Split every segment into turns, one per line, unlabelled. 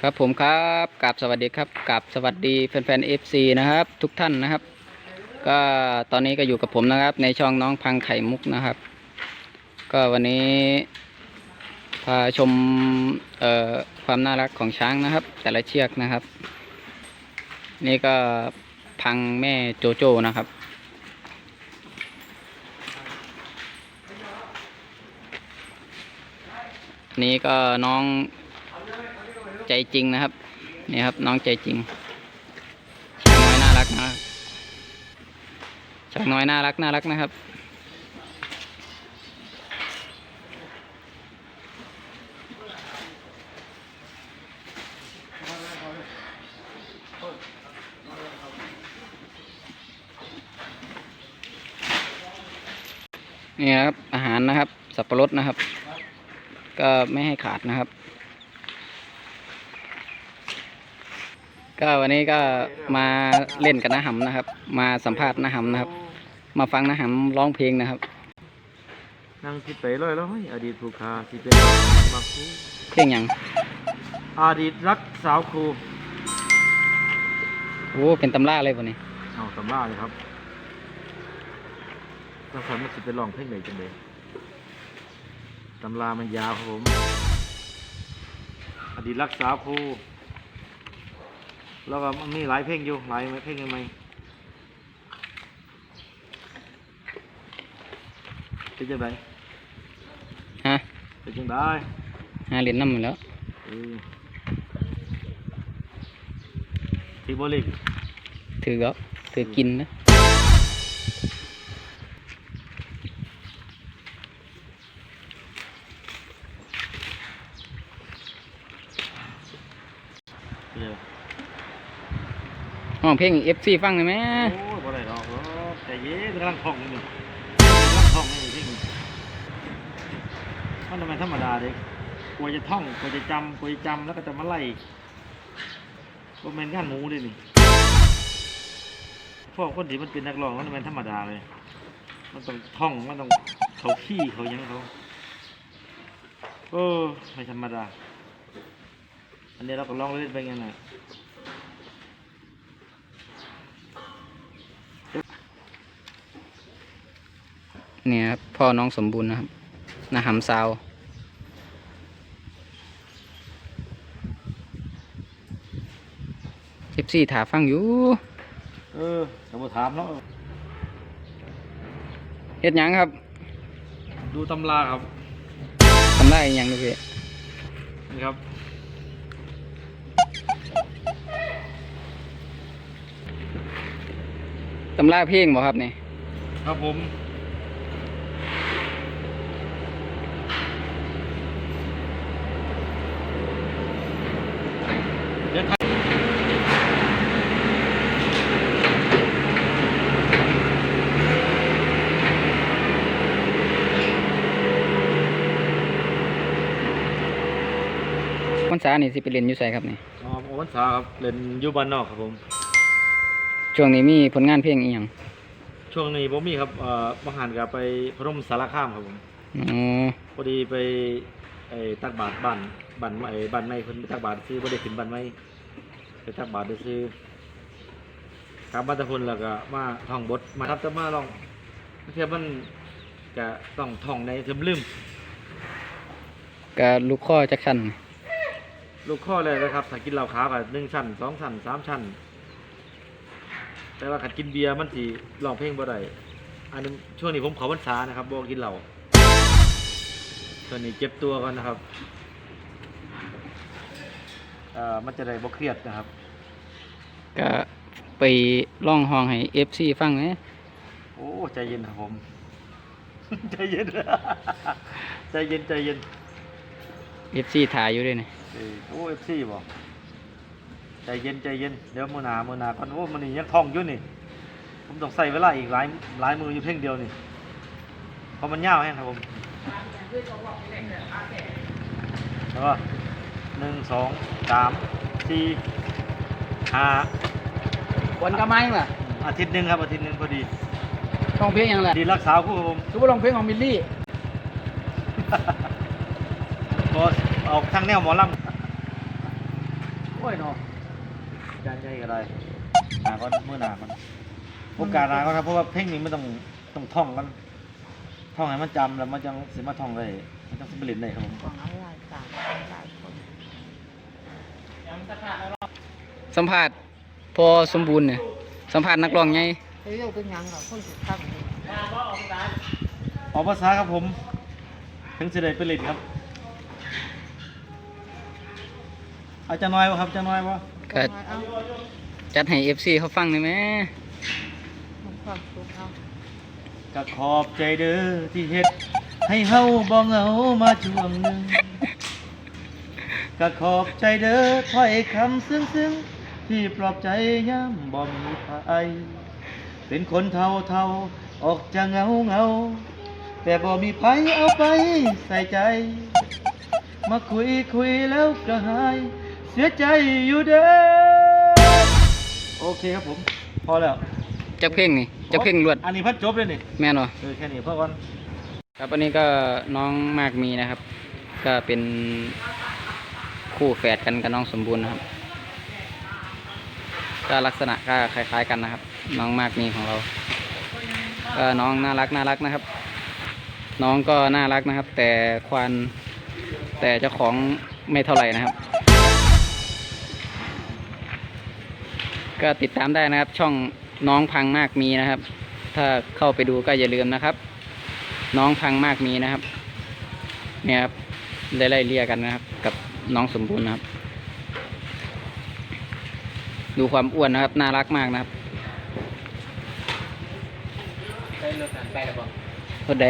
ครับผมครับกับสวัสดีครับกับสวัสดีแฟนๆ FC นะครับ ทุกท่านนะครับ ก็ตอนนี้ก็อยู่กับผมนะครับ ในช่องน้องพังไข่มุกนะครับ ก็วันนี้พาชมเอ่อความน่ารักของช้างนะครับ แต่ละเชือกนะครับ นี่ก็พังแม่โจโจนะครับนี่ก็น้อง ใจจริงนะครับ นี่ครับน้องใจจริงช้างน้อยน่ารักนะครับช้างน้อยน่ารักน่ารักนะครับนี่นะครับอาหารนะครับ สับปะรดนะครับ ก็ไม่ให้ขาดนะครับ ก็วันนี้ก็มาเล่นกับน้าหำนะครับ มาสัมภาษณ์น้าหำนะครับ มาฟังน้าหำร้องเพลงนะครับ
นั่งคิดไปร้อยแล้วเฮ้ยอดีตผู้ค้าที่เป็นมาครู
เพลงหยัง
อดีตรักสาวครู
โอ้เป็นตำราเลยวันนี้
เอาตำราเลยครับถ้าคนมันสิไปลองเพลงไหนจังเลยตำรามันยาวครับผม อดีตรักสาวครู แล้วก็มันมีหลายเพลงอยู่หลายเพลงยังไงเป็นจังได
ฮะ
เป็นจังได้
หาเหรียญน้ำอยู่แล้ว
เออทีโบลิก
ถือก็ถือกินนะ
เดี๋ยว
ห้องเพลงเอฟซีฟังเลยไหม
โอ้ยบ่ได้ดอกหรอกใจเย็นกำลังท่องอยู่นี่กำลังท่องอยู่ที่นี่มันทำไมธรรมดาเด็กกลัวจะท่องกลัวจะจำกลัวจะจำแล้วก็จะมาไล่ก็เป็นงานหมูด้วยนี่พวกคนที่มันเป็นนักร้องมันเป็นธรรมดาเลย มันต้องท่อง มันต้องเขาขี้เขายังเขาเออไม่ธรรมดา อันนี้เราก็ลองเล่นไปงั้นน่ะ
เนี่ยครับพ่อน้องสมบูรณ์นะครับนาหำซาวเอฟซีถาฟังอยู่
เออจะมาถามเนาะ
เฮ็ดหยังครับ
ดูตำราครับ
ทำได้อีหยังดูพี่
นี่ครับ
ตำราเพลงบ่ครับนี่
ครับผมเดี๋ยวถ่าย
วัน ษานี่สิไปเรียนอยู่ไสครับนี่
อ๋อโอวันษาครับเล่นอยู่บ้านนอกครับผม
ช่วงนี้มีผลงานเพลงอีหยัง
ช่วงนี้ผมมีครับเอ่อมหันกับไปพนมสารคามครับผม
อ๋อ
พอดีไปไอ้ตักบาตรบ้านบ้านไอ้บ้านไม่เพิ่นไปตักบาตรซื้อบ่ได้ขึ้นบ้านไม่ไปตักบาตรซื้อกลับบ้านตะพุนแล้วก็มาท่องบทมาครับจะมาลองเทียบมันก็ต้องท่องในเทอมลืม
ก็ลูกข้อจักคัน
ลูกข้อเลยนะครับถ้ากินเหล้าขาวก็หนึ่งชั้นสองชั้นสามชั้น แต่ว่าขัดกินเบียร์มันสิร้องเพลงบ่ได้อันนี้ช่วงนี้ผมขอพรรษานะครับบ่กินเหล้าช่วงนี้เจ็บตัวก่อนนะครับเอ่อมันจะได้บ่เครียดนะครับ
ก็ไปร้องห้องให้เอฟซีฟังไหม
โอ้ใจเย็นครับผม ใจเย็น ใจเย็นใจเย็น
เอฟซีถ่ายอยู่ด้วยนี่
เออโอ้เอฟซีบอกใจเย็นใจเย็นเดี๋ยวมือหนามือหนาก่อนโอ้มันนี่ยังท่องอยู่นี่ ผมต้องใส่เวลาอีกหลายหลายมืออยู่เพ่งเดียวนี่เพราะมันยาวแห้งครับผมแล้วก็หนึ่งสองสามสี่ห้า
วันก็ไม่ล่ะ
อาทิตย์หนึ่งครับอาทิตย์หนึ่งพอดี
ร้องเพลงหยังล่ะ
ดีรักษาคู่ครับผม
คือว่าร้องเพลงของมิลลี่
บ อสออกทางแนวหมอลโอ้ยเนาะจานใหญ่ก็ได้หนาก็เมื่อหนามันโอกาสหนาก็ครับเพราะว่าเพลงนี้มันต้องต้องท่องกันท่องให้มันจำแล้วมันจังสิมาท่องได้มันจังสิบเล่นได้ครับผม
ของอะไรต่างหลายคน
สัมภาษณ์พอสมบูรณ์เนี่ยสัมภาษณ์นักร้องไง
เฮ้ยเราเป็นยังเหรอคนสุดท้ายนี่
ออกภาษาครับผมถึงสิได้ไปเล่นครับ อาจจะน้อยวะครับจะน้อยวะ
ก็
เอา
จัดให้เอฟซีเขาฟังหน่อยไหม
มันความสุขเอา
ก็ขอบใจเด้อที่เฮ็ดให้เฮาบ่เหงามาช่วงหนึ่งก็ขอบใจเด้อถ้อยคำซึ้งๆที่ปลอบใจย่ำบ่มีภัยเป็นคนเท่าเท่าๆออกจะเหงาเหงาๆแต่บ่มีภัยเอาไปใส่ใจ มาคุยคุยแล้วก็หาย เสียใจอยู่เด้อโอเคครับผม พอแล้ว
จักเพลงนี่จักเพลงรวด
อันนี้พัดจบเลยนี่
แม่นบ่
เออแค่นี้พอก่อน
ครับอันนี้ก็น้องมากมีนะครับ ก็เป็นคู่แฝดกันกับน้องสมบูรณ์นะครับ ก็ลักษณะก็คล้ายๆกันนะครับ น้องมากมีของเราก็น้องน่ารักน่ารักนะครับ น้องก็น่ารักนะครับ แต่ควานแต่เจ้าของไม่เท่าไหร่นะครับ ก็ติดตามได้นะครับ ช่องน้องพังมากมีนะครับ ถ้าเข้าไปดูก็อย่าลืมนะครับ น้องพังมากมีนะครับ เนี่ยครับได้ไล่เลี่ยกันนะครับ กับน้องสมบูรณ์นะครับ ดูความอ้วนนะครับ น่ารักมากนะครับรถไปแล้วบอกรถเด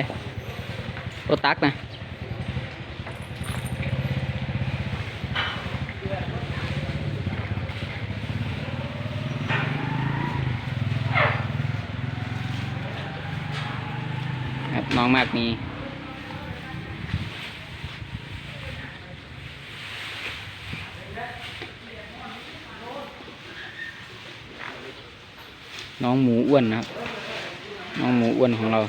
รถตักนะ ครับน้องมากมีน้องหมูอ้วนนะครับ น้องหมูอ้วนของเรา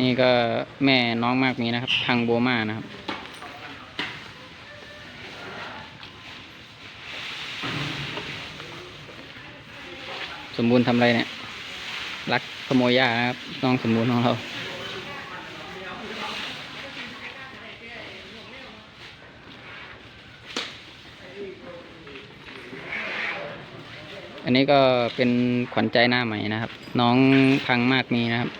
นี่ก็แม่น้องมากมีนะครับพังโบมานะครับ สมบูรณ์ทำอะไรเนี่ย รักขโมยยานะครับ น้องสมบูรณ์ของเรา อันนี้ก็เป็นขวัญใจหน้าใหม่นะครับ น้องพังมากมีนะครับ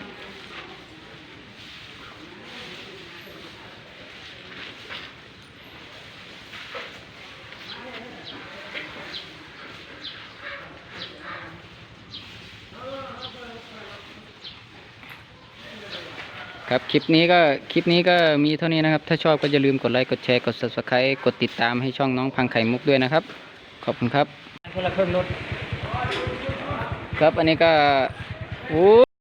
ครับคลิปนี้ก็คลิปนี้ก็มีเท่านี้นะครับ ถ้าชอบก็อย่าลืมกดไลค์ กดแชร์ กด subscribe กดติดตามให้ช่องน้องพังไข่มุกด้วยนะครับ ขอบคุณครับ
คนละเครื่องรถ
ครับอันนี้ก็โอ้